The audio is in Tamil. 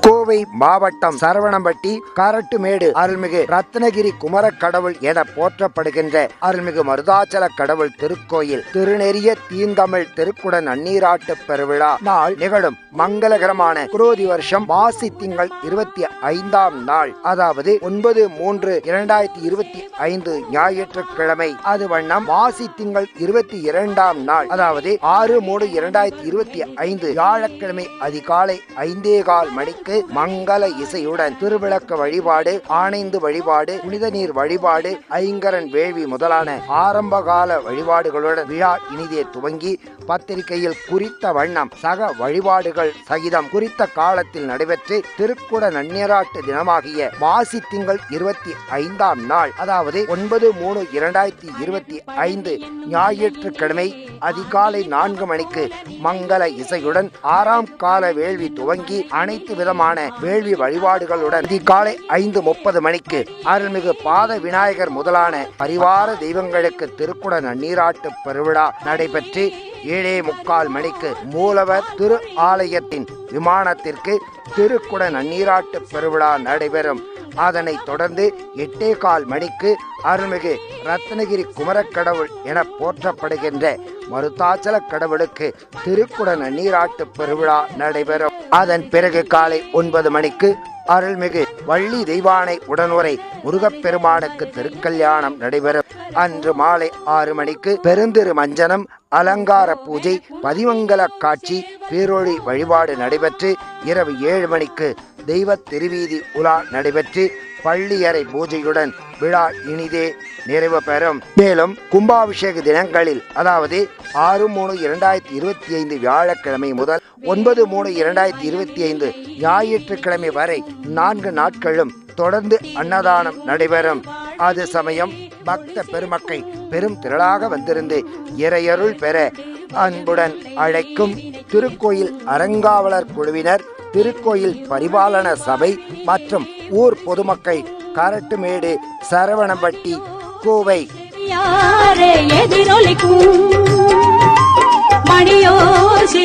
கோவை மாவட்டம் சரவணம்பட்டி காரட்டுமேடு அருள்மிகு ரத்னகிரி குமரக் கடவுள் என போற்றப்படுகின்ற அருள்மிகு மருதாச்சல கடவுள் திருக்கோயில் திருநெறிய தீந்தமிழ் திருக்குடன் அந்நீராட்டு பெருவிழா. நாள் நிகழும் மங்களகரமான குரோதி வருஷம் மாசி திங்கள் இருபத்தி ஐந்தாம் நாள். அதாவது ஒன்பது மூன்று இரண்டாயிரத்தி இருபத்தி ஐந்து ஞாயிற்றுக்கிழமை. அது வண்ணம் மாசி திங்கள் இருபத்தி இரண்டாம் நாள். அதாவது ஆறு மூணு இரண்டாயிரத்தி இருபத்தி ஐந்து வியாழக்கிழமை அதிகாலை ஐந்தே கால் மணிக்கு மங்கள இசையுடன் திருவிளக்கு வழிபாடு ஆனைந்து வழிபாடு புனித நீர் வழிபாடு ஐங்கரன் வேள்வி முதலான ஆரம்பகால வழிபாடுகளுடன் விழா இனிதே துவங்கி பத்திரிகையில் குறித்த வண்ணம் சக வழிபாடுகள் சகிதம் குறித்த காலத்தில் நடைபெற்று திருக்குட நன்னீராட்டு தினமாகிய மாசி திங்கள் இருபத்தி ஐந்தாம் நாள் அதாவது ஒன்பது மூணு இரண்டாயிரத்தி இருபத்தி ஐந்து ஞாயிற்றுக்கிழமை அதிகாலை நான்கு மணிக்கு மங்கள இசையுடன் ஆறாம் கால வேள்வி துவங்கி அனைத்து விதமான வேள்வி வழிபாடுகளுடன் அதிகாலை ஐந்து முப்பது மணிக்கு அருள்மிகு பாத விநாயகர் முதலான பரிவார தெய்வங்களுக்கு திருக்குட நன்னீராட்டு பெருவிழா நடைபெற்று ஏழே முக்கால் மணிக்கு மூலவர் திரு ஆலயத்தின் விமானத்திற்கு திருக்குட நன்னீராட்டு பெருவிழா நடைபெறும். அதனை தொடர்ந்து எட்டே கால் மணிக்கு அருள்மிகு ரத்னகிரி குமரக்கடவுள் என போற்றப்படுகின்ற மருத்தாச்சல கடவுளுக்கு திருக்குடன நீராட்டு பெருவிழா நடைபெறும். அதன் பிறகு காலை ஒன்பது மணிக்கு அருள்மிகு வள்ளி தெய்வானை உடனுரை முருகப்பெருமானுக்கு திருக்கல்யாணம் நடைபெறும். அன்று மாலை ஆறு மணிக்கு பெருந்திரு மஞ்சனம் அலங்கார பூஜை பதிமங்கல காட்சி பேரொழி வழிபாடு நடைபெற்று இரவு ஏழு மணிக்கு தெய்வ திருவீதி உலா நடைபெற்று பள்ளியறை பூஜையுடன் விழா இனிதே நிறைவு பெறும். மேலும் கும்பாபிஷேக தினங்களில் அதாவது ஆறு மூணு இரண்டாயிரத்தி இருபத்தி ஐந்து வியாழக்கிழமை முதல் ஒன்பது மூணு இரண்டாயிரத்தி இருபத்தி ஐந்து ஞாயிற்றுக்கிழமை வரை நான்கு நாட்களும் தொடர்ந்து அன்னதானம் நடைபெறும். அது சமயம் பக்த பெருமக்கள் பெரும் திரளாக வந்திருந்து இறையருள் பெற அன்புடன் அழைக்கும் திருக்கோயில் அறங்காவலர் குழுவினர் திருக்கோயில் பரிபாலன சபை மற்றும் ஊர் பொதுமக்கள் கரட்டுமேடு சரவணம்பட்டி கோவை. எதிரொலிக்கும் மணியோசி